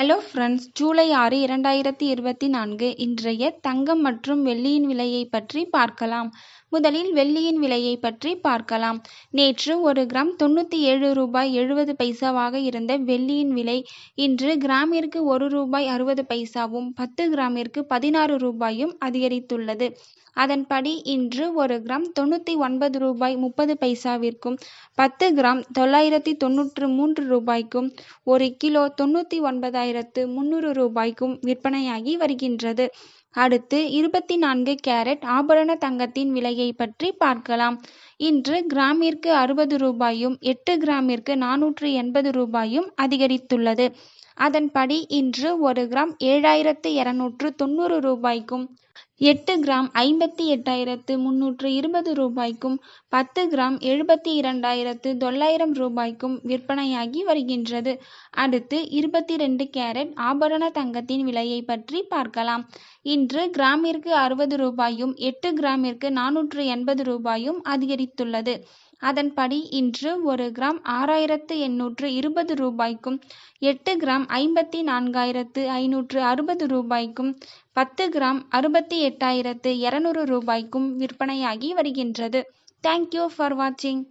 Hello friends July ஆறு இரண்டாயிரத்தி இருபத்தி நான்கு. இன்றைய தங்கம் மற்றும் வெள்ளியின் விலையை பற்றி பார்க்கலாம். முதலில் வெள்ளியின் விலையை பற்றி பார்க்கலாம். நேற்று ஒரு கிராம் தொண்ணூற்றி ஏழு ரூபாய் எழுபது பைசாவாக இருந்த வெள்ளியின் விலை இன்று கிராமிற்கு ஒரு ரூபாய் அறுபது பைசாவும் பத்து கிராமிற்கு பதினாறு ரூபாயும் அதிகரித்துள்ளது. அதன்படி இன்று ஒரு கிராம் தொண்ணூற்றி ஒன்பது ரூபாய் முப்பது பைசாவிற்கும் பத்து கிராம் தொள்ளாயிரத்தி தொண்ணூற்று மூன்று ரூபாய்க்கும் ஒரு கிலோ தொண்ணூற்றி ஒன்பதாயிரம் ஆயிரத்து முன்னூறு ரூபாய்க்கும் விற்பனையாகி வருகின்றது. அடுத்து இருபத்தி நான்கு கேரட் ஆபரண தங்கத்தின் விலையை பற்றி பார்க்கலாம். இன்று கிராமிற்கு அறுபது ரூபாயும் எட்டு கிராமிற்கு நானூற்று எண்பது ரூபாயும் அதிகரித்துள்ளது. அதன்படி இன்று ஒரு கிராம் ஏழாயிரத்து இருநூற்று தொண்ணூறு ரூபாய்க்கும் எட்டு கிராம் ஐம்பத்தி எட்டாயிரத்து முன்னூற்று இருபது ரூபாய்க்கும் பத்து கிராம் எழுபத்தி இரண்டாயிரத்து தொள்ளாயிரம் ரூபாய்க்கும் விற்பனையாகி வருகின்றது. அடுத்து இருபத்தி ரெண்டு கேரட் ஆபரண தங்கத்தின் விலையை பற்றி பார்க்கலாம். இன்று கிராமிற்கு அறுபது ரூபாயும் எட்டு கிராமிற்கு நானூற்று எண்பது ரூபாயும் அதிகரித்துள்ளது. அதன்படி இன்று ஒரு கிராம் ஆறாயிரத்து எண்ணூற்று இருபது ரூபாய்க்கும் எட்டு கிராம் ஐம்பத்தி நான்காயிரத்து ஐநூற்று அறுபது ரூபாய்க்கும் பத்து கிராம் அறுபத்தி எட்டாயிரத்து இரநூறு ரூபாய்க்கும் விற்பனையாகி வருகின்றது. தேங்க்யூ ஃபார் வாட்சிங்